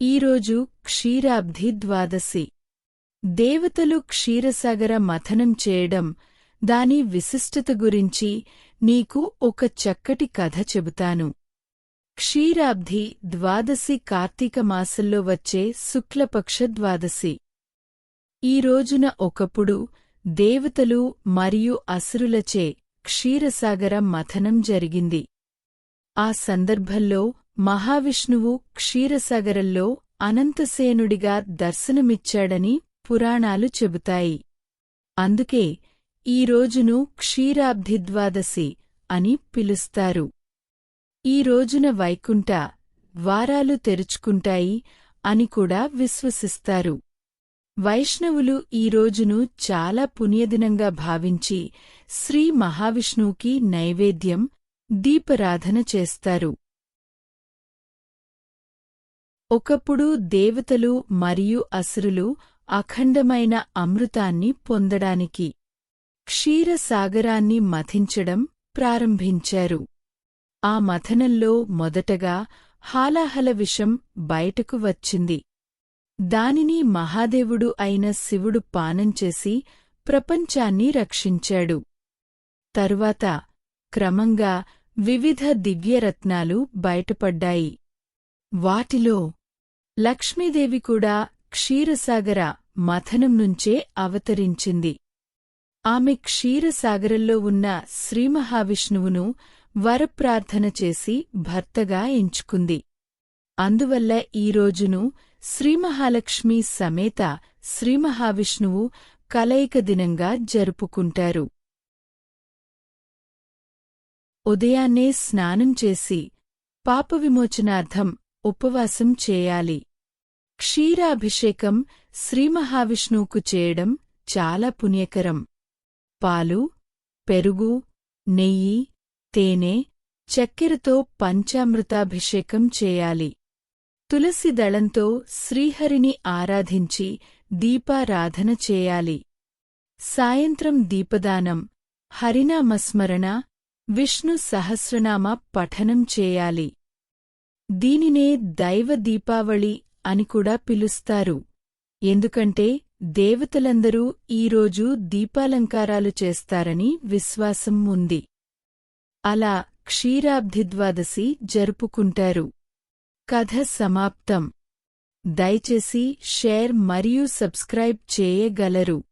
ఈరోజు క్షీరాబ్ధి ద్వాదశి. దేవతలు క్షీరసాగర మథనం చేయడం దాని విశిష్టత గురించి నీకు ఒక చక్కటి కథ చెబుతాను. క్షీరాబ్ధి ద్వాదశి కార్తీక మాసంలో వచ్చే శుక్లపక్ష ద్వాదశి. ఈ రోజున ఒకప్పుడు దేవతలు మరియు అసురులచే క్షీరసాగర మథనం జరిగింది. ఆ సందర్భంలో మహావిష్ణువు క్షీరసాగరంలో అనంతసేనుడిగా దర్శనమిచ్చాడని పురాణాలు చెబుతాయి. అందుకే ఈ రోజును క్షీరాబ్ధిద్వాదశి అని పిలుస్తారు. ఈ రోజున వైకుంఠ ద్వారాలు తెరుచుకుంటాయి అని కూడా విశ్వసిస్తారు. వైష్ణవులు ఈ రోజును చాలా పుణ్యదినంగా భావించి శ్రీ మహావిష్ణువుకి నైవేద్యం దీపరాధన చేస్తారు. ఒకప్పుడు దేవతలు మరియు అసురులు అఖండమైన అమృతాన్ని పొందడానికి క్షీరసాగరాన్ని మథించడం ప్రారంభించారు. ఆ మథనంలో మొదటగా హాలాహల విషం బయటకు వచ్చింది. దానిని మహాదేవుడు అయిన శివుడు పానం చేసి ప్రపంచాన్ని రక్షించాడు. తరువాత క్రమంగా వివిధ దివ్యరత్నాలు బయటపడ్డాయి. వాటిలో లక్ష్మీదేవి కూడా క్షీరసాగర మథనం నుంచే అవతరించింది. ఆమె క్షీరసాగరంలో ఉన్న శ్రీమహావిష్ణువును వరప్రార్థన చేసి భర్తగా ఎంచుకుంది. అందువల్ల ఈ రోజును శ్రీమహాలక్ష్మి సమేత శ్రీమహావిష్ణువు కలయిక దినంగా జరుపుకుంటారు. ఉదయాన్నే స్నానం చేసి పాపవిమోచనార్థం ఉపవాసం చేయాలి. క్షీరాభిషేకం శ్రీమహావిష్ణువుకు చేయడం చాలా పుణ్యకరం. పాలు పెరుగు నెయ్యి తేనె చక్కెరతో పంచామృతాభిషేకం చేయాలి. తులసి దళంతో శ్రీహరిని ఆరాధించి దీపారాధన చేయాలి. సాయంత్రం దీపదానం హరినామస్మరణ విష్ణు సహస్రనామ పఠనం చేయాలి. దీనినే దైవ దీపావళి అని కూడా పిలుస్తారు. ఎందుకంటే దేవతలందరూ ఈరోజు దీపాలంకారాలు చేస్తారని విశ్వాసం ఉంది. అలా క్షీరాబ్ధిద్వాదశి జరుపుకుంటారు. కథ సమాప్తం. దయచేసి షేర్ మరియు సబ్స్క్రైబ్ చేయగలరు.